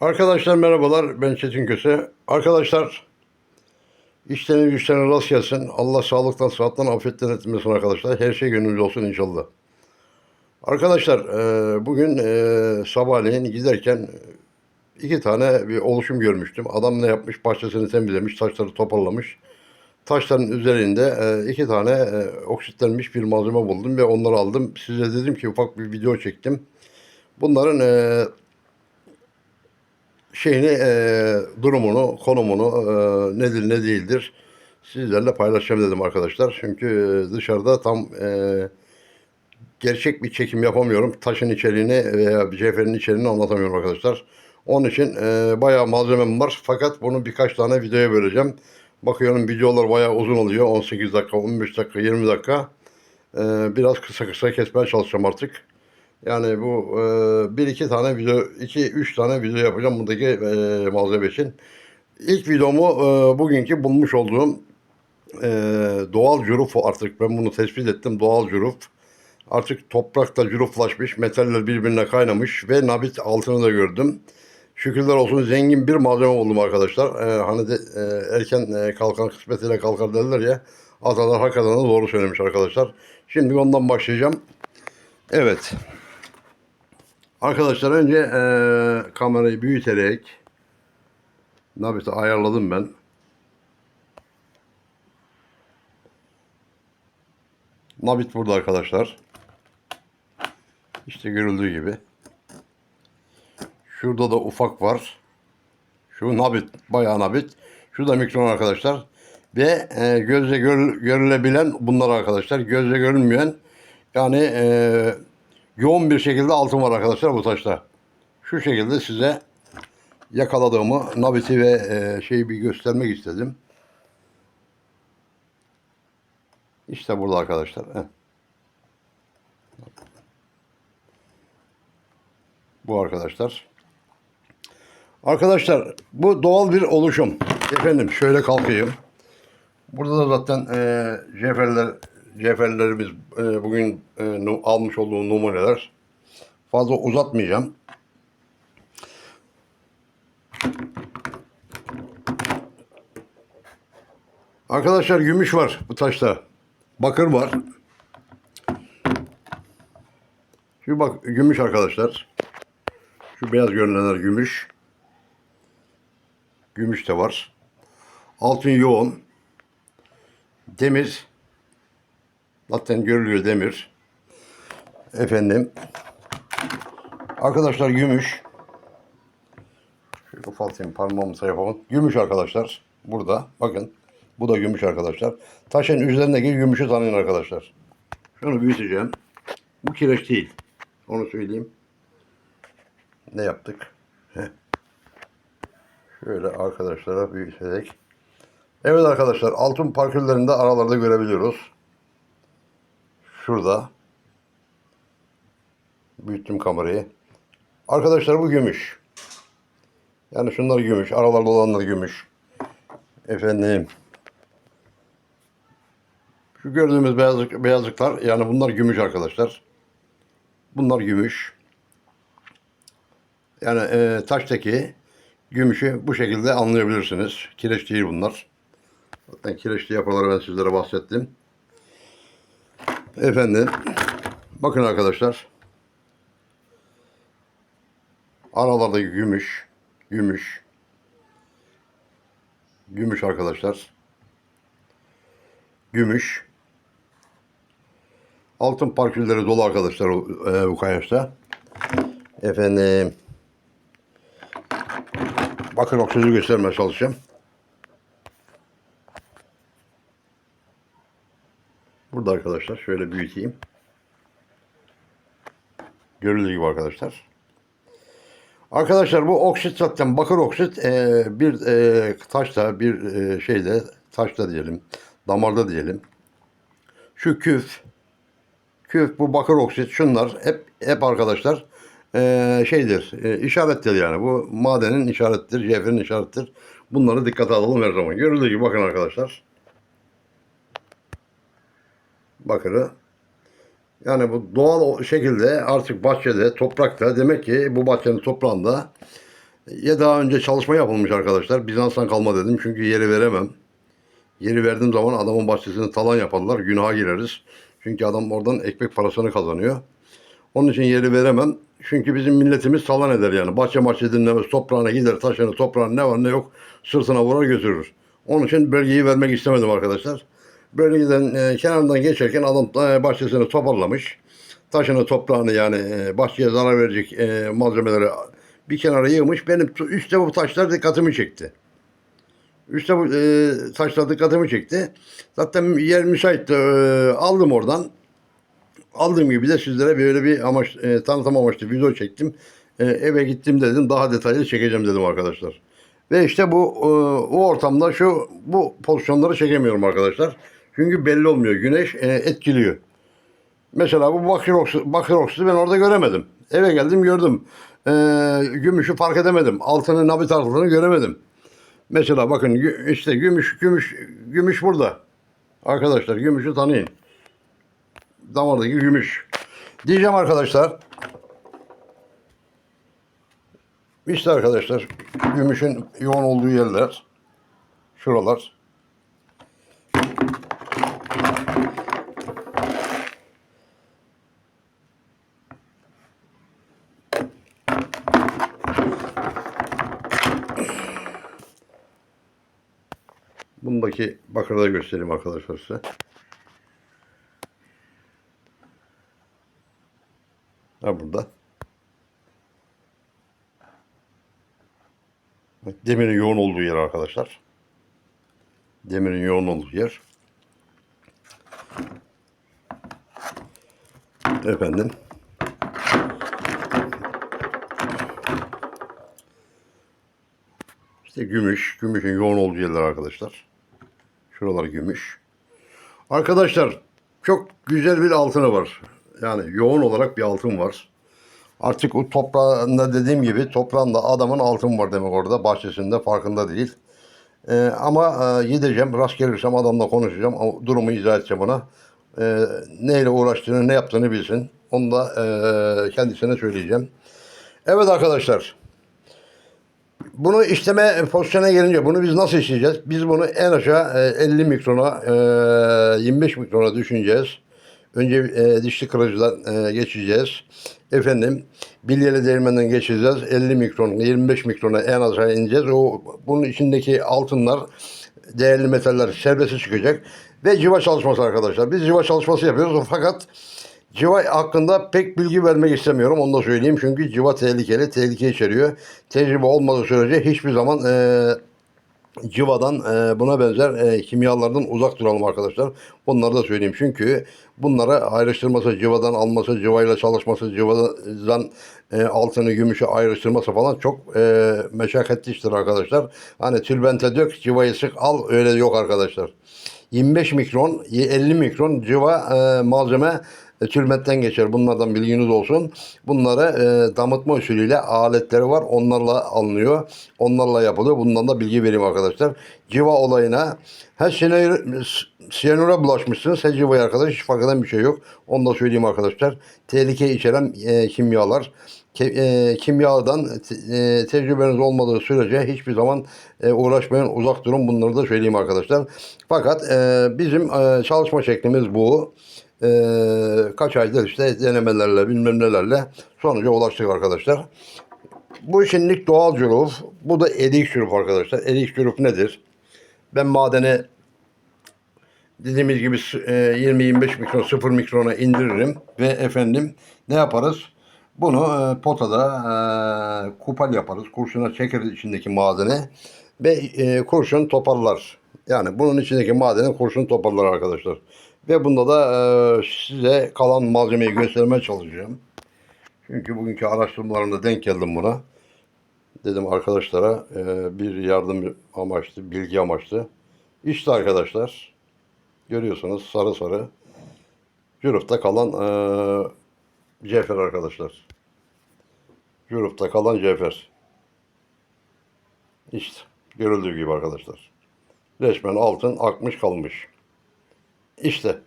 Arkadaşlar merhabalar. Ben Çetin Köse. Arkadaşlar işleriniz güçlerine rast gelsin. Allah sağlıktan, sıhhatten, afiyetten etmesin arkadaşlar. Her şey gönüllü olsun inşallah. Arkadaşlar e, bugün e, sabahleyin giderken iki tane bir oluşum görmüştüm. Adam ne yapmış? Bahçesini temizlemiş, taşları toparlamış. Taşların üzerinde e, iki tane e, oksitlenmiş bir malzeme buldum ve onları aldım. Size dedim ki ufak bir video çektim. Bunların e, şeyini, e, durumunu, konumunu e, nedir ne değildir sizlerle paylaşacağım dedim arkadaşlar. Çünkü e, dışarıda tam e, gerçek bir çekim yapamıyorum. Taşın içeriğini veya cevherin içeriğini anlatamıyorum arkadaşlar. Onun için e, bayağı malzemem var. Fakat bunu birkaç tane videoya böleceğim. Bakıyorum videolar bayağı uzun oluyor. 18 dakika, 15 dakika, 20 dakika. E, biraz kısa kısa kesmeye çalışacağım artık. Yani bu e, bir iki tane video, iki üç tane video yapacağım buradaki e, malzeme için. İlk videomu e, bugünkü bulmuş olduğum e, doğal cüruf artık ben bunu tespit ettim doğal cüruf. Artık toprakta cüruflaşmış, metaller birbirine kaynamış ve nabit altını da gördüm. Şükürler olsun zengin bir malzeme buldum arkadaşlar. E, hani de, e, erken e, kalkan kısmetiyle kalkar derler ya. Atalar hakikaten doğru söylemiş arkadaşlar. Şimdi ondan başlayacağım. Evet. Arkadaşlar önce eee, kamerayı büyüterek nabiti ayarladım ben. Nabit burada arkadaşlar. İşte görüldüğü gibi. Şurada da ufak var. Şu nabit, bayağı nabit. Şu da mikron arkadaşlar. Ve e, gözle gör- görülebilen bunlar arkadaşlar. Gözle görünmeyen yani e, yoğun bir şekilde altın var arkadaşlar bu taşta. Şu şekilde size yakaladığımı nabiti ve e, şeyi bir göstermek istedim. İşte burada arkadaşlar. Bu arkadaşlar. Arkadaşlar bu doğal bir oluşum. Efendim şöyle kalkayım. Burada da zaten e, cevherler, cevherlerimiz e, bugün e, almış olduğum numuneler. Fazla uzatmayacağım. Arkadaşlar gümüş var bu taşta. Bakır var. Şu bak gümüş arkadaşlar. Şu beyaz görünenler gümüş. Gümüş de var. Altın yoğun. Demir. Zaten görülüyor demir. Efendim. Arkadaşlar gümüş. Şöyle ufaltayım parmağımı sayfamı. Gümüş arkadaşlar. Burada. Bakın. Bu da gümüş arkadaşlar. Taşın üzerindeki gümüşü tanıyın arkadaşlar. Şunu büyüteceğim. Bu kireç değil. Onu söyleyeyim. Ne yaptık? Heh. Şöyle arkadaşlara büyüterek. Evet arkadaşlar altın parkürlerinde aralarda görebiliyoruz. Şurada. Büyüttüm kamerayı. Arkadaşlar bu gümüş. Yani şunlar gümüş. Aralarda olanlar gümüş. Efendim. Şu gördüğümüz beyazlık, beyazlıklar yani bunlar gümüş arkadaşlar. Bunlar gümüş. Yani e, taştaki gümüşü bu şekilde anlayabilirsiniz. Kireç değil bunlar. Zaten kireçli yapıları ben sizlere bahsettim. Efendim, bakın arkadaşlar. Aralardaki gümüş, gümüş, gümüş arkadaşlar. Gümüş. Altın parkürleri dolu arkadaşlar e, bu kayaçta. Efendim, bakın oksijen göstermeye çalışacağım. Burada arkadaşlar şöyle büyüteyim. Görüldüğü gibi arkadaşlar. Arkadaşlar bu oksit zaten bakır oksit e, bir e, taşta bir e, şeyde taşta diyelim damarda diyelim. Şu küf küf bu bakır oksit şunlar hep hep arkadaşlar e, şeydir e, işarettir yani bu madenin işarettir cevherin işarettir. Bunları dikkate alalım her zaman. Görüldüğü gibi bakın arkadaşlar. Bakırı. Yani bu doğal şekilde artık bahçede, toprakta demek ki bu bahçenin toprağında Ya daha önce çalışma yapılmış arkadaşlar. Bizans'tan kalma dedim çünkü yeri veremem. Yeri verdiğim zaman adamın bahçesini talan yaparlar. Günaha gireriz. Çünkü adam oradan ekmek parasını kazanıyor. Onun için yeri veremem. Çünkü bizim milletimiz talan eder yani. Bahçe bahçe dinlemez. Toprağına gider, taşını, toprağına ne var ne yok sırtına vurar götürür. Onun için bölgeyi vermek istemedim arkadaşlar. Bölgeden e, kenarından geçerken adam e, bahçesini toparlamış. Taşını, toprağını yani e, bahçeye zarar verecek e, malzemeleri bir kenara yığmış. Benim üstte bu taşlar dikkatimi çekti. Üstte bu e, taşlar dikkatimi çekti. Zaten yer müsaitti. E, aldım oradan. Aldığım gibi de sizlere böyle bir amaç, e, tanıtım amaçlı video çektim. E, eve gittim dedim daha detaylı çekeceğim dedim arkadaşlar. Ve işte bu e, o ortamda şu bu pozisyonları çekemiyorum arkadaşlar. Çünkü belli olmuyor. Güneş e, etkiliyor. Mesela bu bakır oksu, bakır oksusu ben orada göremedim. Eve geldim gördüm. E, gümüşü fark edemedim. Altını nabit altını göremedim. Mesela bakın işte gümüş gümüş gümüş burada. Arkadaşlar gümüşü tanıyın damardaki gümüş. Diyeceğim arkadaşlar. İşte arkadaşlar gümüşün yoğun olduğu yerler. Şuralar. Bundaki bakırı da göstereyim arkadaşlar size. Ha burada. Demirin yoğun olduğu yer arkadaşlar. Demirin yoğun olduğu yer. Efendim. İşte gümüş. Gümüşün yoğun olduğu yerler arkadaşlar. Şuralar gümüş. Arkadaşlar çok güzel bir altını var. Yani yoğun olarak bir altın var. Artık o toprağında dediğim gibi toprağında adamın altın var demek orada. Bahçesinde farkında değil. Ee, ama e, gideceğim rast gelirsem adamla konuşacağım. ama Durumu izah edeceğim ona. Ee, neyle uğraştığını ne yaptığını bilsin. Onu da e, kendisine söyleyeceğim. Evet arkadaşlar. Bunu işleme pozisyona gelince bunu biz nasıl işleyeceğiz? Biz bunu en aşağı e, 50 mikrona, e, 25 mikrona düşüneceğiz. Önce e, dişli kırıcıdan e, geçeceğiz. Efendim bilyeli değirmenden geçeceğiz. 50 mikron, 25 mikrona en aşağı ineceğiz. O bunun içindeki altınlar, değerli metaller serbest çıkacak. Ve civa çalışması arkadaşlar. Biz civa çalışması yapıyoruz fakat Civa hakkında pek bilgi vermek istemiyorum. Onu da söyleyeyim. Çünkü civa tehlikeli, tehlike içeriyor. Tecrübe olmadığı sürece hiçbir zaman e, civadan e, buna benzer e, kimyalardan uzak duralım arkadaşlar. Bunları da söyleyeyim. Çünkü bunlara ayrıştırması, civadan alması, civayla çalışması, civadan e, altını, gümüşü ayrıştırması falan çok e, meşakkatli iştir arkadaşlar. Hani tülbente dök, civayı sık al öyle yok arkadaşlar. 25 mikron, 50 mikron civa e, malzeme e, tülbentten geçer. Bunlardan bilginiz olsun. Bunları e, damıtma usulüyle aletleri var. Onlarla alınıyor. Onlarla yapılıyor. Bundan da bilgi vereyim arkadaşlar. Civa olayına her siyanüre bulaşmışsınız. Her civaya arkadaş hiç fark eden bir şey yok. Onu da söyleyeyim arkadaşlar. Tehlike içeren e, kimyalar. E, kimyadan e, tecrübeniz olmadığı sürece hiçbir zaman e, uğraşmayın, uzak durun. Bunları da söyleyeyim arkadaşlar. Fakat e, bizim çalışma şeklimiz bu. Kaç aydır işte denemelerle, bilmem nelerle sonuca ulaştık arkadaşlar. Bu şimdilik doğal cüruf. Bu da erik cüruf arkadaşlar. Erik cüruf nedir? Ben madene dediğimiz gibi e, 20-25 mikron 0 mikrona indiririm ve efendim ne yaparız? Bunu e, potada e, kupal yaparız. Kurşuna çekeriz içindeki madeni ve e, kurşun toparlar. Yani bunun içindeki madeni kurşun toparlar arkadaşlar. Ve bunda da e, size kalan malzemeyi göstermeye çalışacağım. Çünkü bugünkü araştırmalarımda denk geldim buna. Dedim arkadaşlara e, bir yardım amaçlı, bilgi amaçlı. İşte arkadaşlar görüyorsunuz sarı sarı Cüruf'ta kalan eee cevher arkadaşlar. Cüruf'ta kalan cevher. İşte görüldüğü gibi arkadaşlar. Resmen altın akmış kalmış. İşte.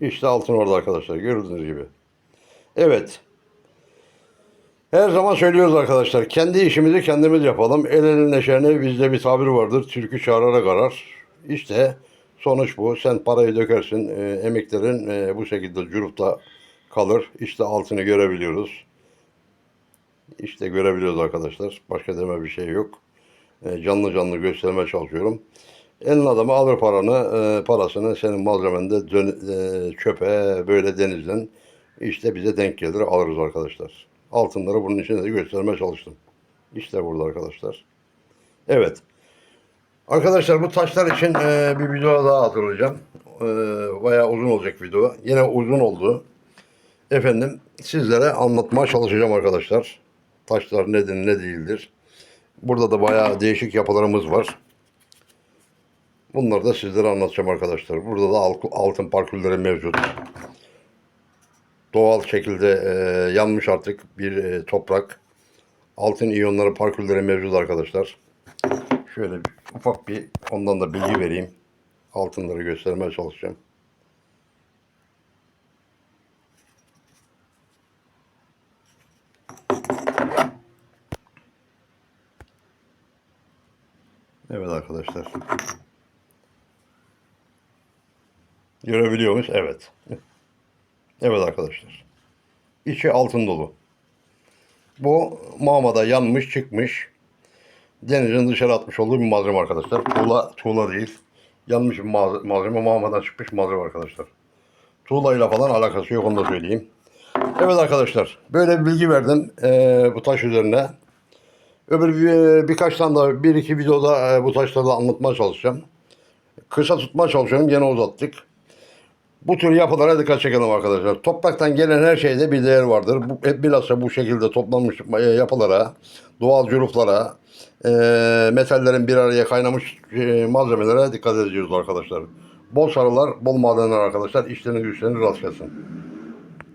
İşte altın orada arkadaşlar gördüğünüz gibi. Evet. Her zaman söylüyoruz arkadaşlar. Kendi işimizi kendimiz yapalım. El elin neşeni bizde bir tabir vardır. Türkü çağırarak arar. İşte sonuç bu. Sen parayı dökersin. e, emeklerin e, bu şekilde cürupta kalır. İşte altını görebiliyoruz. İşte görebiliyoruz arkadaşlar. Başka deme bir şey yok. E, canlı canlı göstermeye çalışıyorum. Elin adamı alır paranı, e, parasını senin malzemende e, çöpe böyle denizden işte bize denk gelir alırız arkadaşlar. Altınları bunun için de göstermeye çalıştım. İşte burada arkadaşlar. Evet. Arkadaşlar bu taşlar için e, bir video daha hazırlayacağım. E, bayağı uzun olacak video. Yine uzun oldu. Efendim sizlere anlatmaya çalışacağım arkadaşlar. Taşlar nedir ne değildir. Burada da bayağı değişik yapılarımız var. Bunları da sizlere anlatacağım arkadaşlar. Burada da al- altın parkürleri mevcut. Doğal şekilde e, yanmış artık bir e, toprak. Altın iyonları parkürleri mevcut arkadaşlar. Şöyle bir, ufak bir ondan da bilgi vereyim. Altınları göstermeye çalışacağım. Evet arkadaşlar. Görebiliyor muyuz? Evet. Evet arkadaşlar. İçi altın dolu. Bu mağmada yanmış çıkmış. Denizin dışarı atmış olduğu bir malzeme arkadaşlar. Tuğla, tuğla değil. Yanmış bir malzeme mağmadan çıkmış malzeme arkadaşlar. Tuğlayla falan alakası yok onu da söyleyeyim. Evet arkadaşlar böyle bir bilgi verdim eee, bu taş üzerine. Öbür bir, birkaç tane daha bir iki videoda eee, bu taşları anlatmaya çalışacağım. Kısa tutmaya çalışıyorum gene uzattık. Bu tür yapılara dikkat çekelim arkadaşlar. Topraktan gelen her şeyde bir değer vardır. Bu, hep bilhassa bu şekilde toplanmış e, yapılara, doğal cüruflara, e, metallerin bir araya kaynamış e, malzemelere dikkat ediyoruz arkadaşlar. Bol sarılar, bol madenler arkadaşlar. İşleriniz güçleriniz rast gelsin.